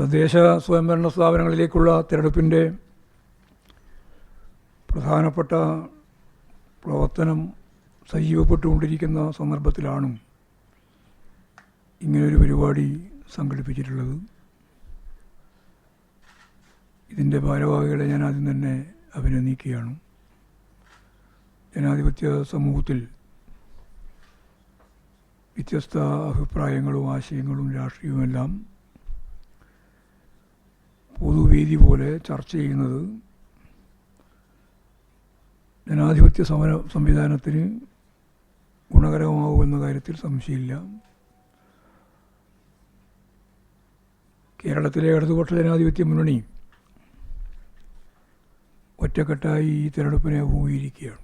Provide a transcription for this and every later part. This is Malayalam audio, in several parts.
തദ്ദേശ സ്വയംഭരണ സ്ഥാപനങ്ങളിലേക്കുള്ള തിരഞ്ഞെടുപ്പിന്റെ പ്രധാനപ്പെട്ട പ്രവർത്തനം സജീവപ്പെട്ടുകൊണ്ടിരിക്കുന്ന സന്ദർഭത്തിലാണ് ഇങ്ങനൊരു പരിപാടി സംഘടിപ്പിച്ചിട്ടുള്ളത്. ഇതിന്റെ ഭാരവാഹികളെ ഞാൻ ആദ്യം തന്നെ അഭിനന്ദിക്കുകയാണ്. ജനാധിപത്യ സമൂഹത്തിൽ വ്യത്യസ്ത അഭിപ്രായങ്ങളും ആശയങ്ങളും രാഷ്ട്രീയവുമെല്ലാം പൊതുവേദി പോലെ ചർച്ച ചെയ്യുന്നത് ജനാധിപത്യ സമര സംവിധാനത്തിന് ഗുണകരമാകുമെന്ന കാര്യത്തിൽ സംശയമില്ല. കേരളത്തിലെ ഇടതുപക്ഷ ജനാധിപത്യ മുന്നണി ഒറ്റക്കെട്ടായി ഈ തെരഞ്ഞെടുപ്പിനെ അഭിമുഖീകരിക്കുകയാണ്.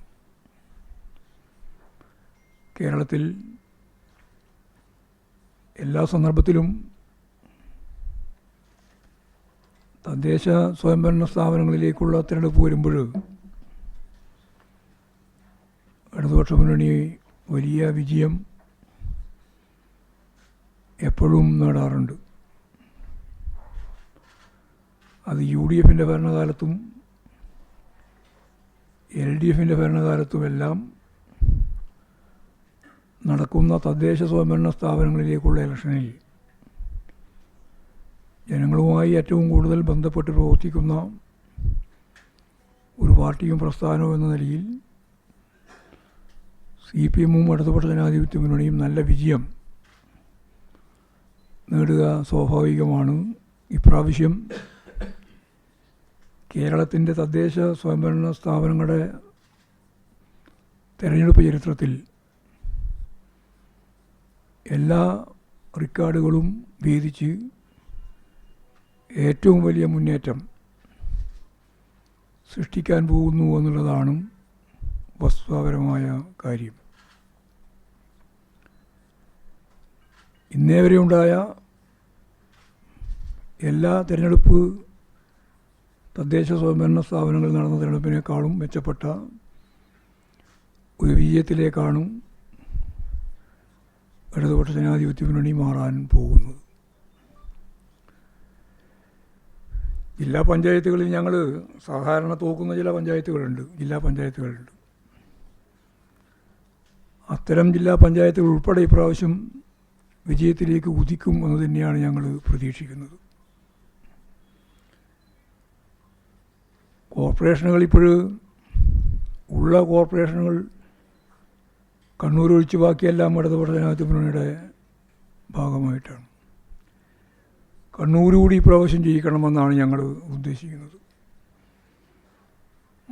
കേരളത്തിൽ എല്ലാ സന്ദർഭത്തിലും തദ്ദേശ സ്വയംഭരണ സ്ഥാപനങ്ങളിലേക്കുള്ള തിരഞ്ഞെടുപ്പ് വരുമ്പോൾ ഇടതുപക്ഷ മുന്നണി വലിയ വിജയം എപ്പോഴും നേടാറുണ്ട്. അത് യു ഡി എഫിന്റെ ഭരണകാലത്തും എൽ ഡി എഫിന്റെ ഭരണകാലത്തുമെല്ലാം നടക്കുന്ന തദ്ദേശ സ്വയംഭരണ സ്ഥാപനങ്ങളിലേക്കുള്ള ഇലക്ഷനിൽ ജനങ്ങളുമായി ഏറ്റവും കൂടുതൽ ബന്ധപ്പെട്ട് പ്രവർത്തിക്കുന്ന ഒരു പാർട്ടിയും പ്രസ്ഥാനവും എന്ന നിലയിൽ സി പി എമ്മും ഇടതുപക്ഷ ജനാധിപത്യ മുന്നണിയും നല്ല വിജയം നേടുക സ്വാഭാവികമാണ്. ഇപ്രാവശ്യം കേരളത്തിന്റെ തദ്ദേശ സ്വയംഭരണ സ്ഥാപനങ്ങളുടെ തെരഞ്ഞെടുപ്പ് ചരിത്രത്തിൽ എല്ലാ റെക്കോർഡുകളും ഭേദിച്ച് ഏറ്റവും വലിയ മുന്നേറ്റം സൃഷ്ടിക്കാൻ പോകുന്നു എന്നുള്ളതാണ് വസ്തുതാപരമായ കാര്യം. ഇന്നേ വരെ ഉണ്ടായ എല്ലാ തിരഞ്ഞെടുപ്പ് തദ്ദേശ സ്വയംഭരണ സ്ഥാപനങ്ങളിൽ നടന്ന തിരഞ്ഞെടുപ്പിനേക്കാളും മെച്ചപ്പെട്ട ഒരു വിജയത്തിലേക്കാണ് ഇടതുപക്ഷ ജനാധിപത്യ മുന്നണി മാറാൻ പോകുന്നത്. ജില്ലാ പഞ്ചായത്തുകളിൽ ഞങ്ങൾ സാധാരണ തോക്കുന്ന ചില പഞ്ചായത്തുകളുണ്ട്. ജില്ലാ പഞ്ചായത്തുകളുണ്ട്. അത്തരം ജില്ലാ പഞ്ചായത്തുകൾ ഉൾപ്പെടെ ഇപ്രാവശ്യം വിജയത്തിലേക്ക് ഉദിക്കും എന്ന് തന്നെയാണ് ഞങ്ങൾ പ്രതീക്ഷിക്കുന്നത്. കോർപ്പറേഷനുകൾ ഇപ്പോൾ ഉള്ള കോർപ്പറേഷനുകൾ കണ്ണൂർ ഒഴിച്ച് ബാക്കിയെല്ലാം ഇടതുപക്ഷ ജനാധിപത്യ മുന്നണിയുടെ ഭാഗമായിട്ടാണ്. കണ്ണൂർ കൂടി ഇപ്രാവശ്യം ജയിക്കണമെന്നാണ് ഞങ്ങൾ ഉദ്ദേശിക്കുന്നത്.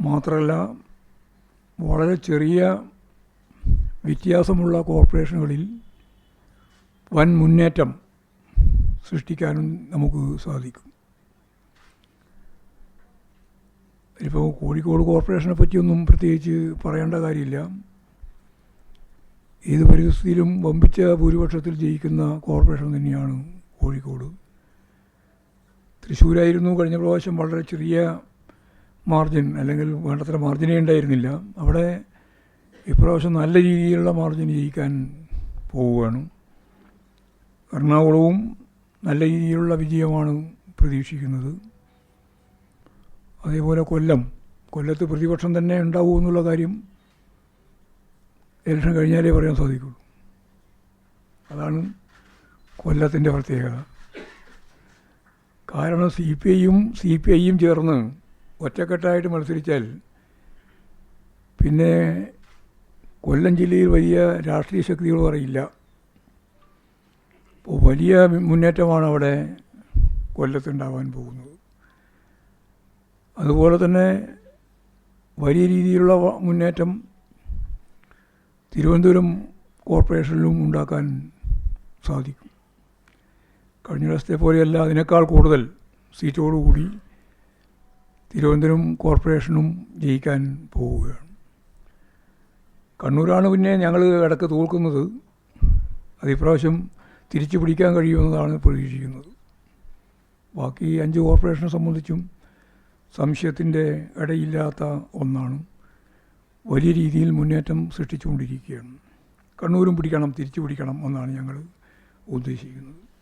മാത്രമല്ല വളരെ ചെറിയ വ്യത്യാസമുള്ള കോർപ്പറേഷനുകളിൽ വൻ മുന്നേറ്റം സൃഷ്ടിക്കാനും നമുക്ക് സാധിക്കും. ഇപ്പോൾ കോഴിക്കോട് കോർപ്പറേഷനെ പറ്റിയൊന്നും പ്രത്യേകിച്ച് പറയേണ്ട കാര്യമില്ല. ഏത് പരിസ്ഥിതിയിലും വമ്പിച്ച ഭൂരിപക്ഷത്തിൽ ജയിക്കുന്ന കോർപ്പറേഷൻ തന്നെയാണ് കോഴിക്കോട്. തൃശ്ശൂരായിരുന്നു കഴിഞ്ഞ പ്രാവശ്യം വളരെ ചെറിയ മാർജിൻ അല്ലെങ്കിൽ വേണ്ടത്ര മാർജിനേ ഉണ്ടായിരുന്നില്ല. അവിടെ ഇപ്രാവശ്യം നല്ല രീതിയിലുള്ള മാർജിൻ ജയിക്കാൻ പോവുകയാണ്. എറണാകുളവും നല്ല രീതിയിലുള്ള വിജയമാണ് പ്രതീക്ഷിക്കുന്നത്. അതേപോലെ കൊല്ലം. കൊല്ലത്ത് പ്രതിപക്ഷം തന്നെ ഉണ്ടാവൂ എന്നുള്ള കാര്യം ഇലക്ഷൻ കഴിഞ്ഞാലേ പറയാൻ സാധിക്കുള്ളൂ. അതാണ് കൊല്ലത്തിന്റെ പ്രത്യേകത. കാരണം സി പി ഐയും സി പി ഐയും ചേർന്ന് ഒറ്റക്കെട്ടായിട്ട് മത്സരിച്ചാൽ പിന്നെ കൊല്ലം ജില്ലയിൽ വലിയ രാഷ്ട്രീയ ശക്തികൾ പറയില്ല അപ്പോൾ വലിയ മുന്നേറ്റമാണ് അവിടെ കൊല്ലത്തുണ്ടാവാൻ പോകുന്നത്. അതുപോലെ തന്നെ വലിയ രീതിയിലുള്ള മുന്നേറ്റം തിരുവനന്തപുരം കോർപ്പറേഷനിലും ഉണ്ടാക്കാൻ സാധിക്കും. കഴിഞ്ഞ ദിവസത്തെ പോലെയല്ല അതിനേക്കാൾ കൂടുതൽ സീറ്റോടുകൂടി തിരുവനന്തപുരം കോർപ്പറേഷനും ജയിക്കാൻ പോവുകയാണ്. കണ്ണൂരാണ് പിന്നെ ഞങ്ങൾ ഇടയ്ക്ക് തോൽക്കുന്നത്. അത് ഇപ്രാവശ്യം തിരിച്ചു പിടിക്കാൻ കഴിയുമെന്നതാണ് പ്രതീക്ഷിക്കുന്നത്. ബാക്കി അഞ്ച് കോർപ്പറേഷനെ സംബന്ധിച്ചും സംശയത്തിന്റെ ഇടയില്ലാത്ത ഒന്നാണ്. വലിയ രീതിയിൽ മുന്നേറ്റം സൃഷ്ടിച്ചുകൊണ്ടിരിക്കുകയാണ്. കണ്ണൂരും പിടിക്കണം തിരിച്ചു പിടിക്കണം എന്നാണ് ഞങ്ങൾ ഉദ്ദേശിക്കുന്നത്.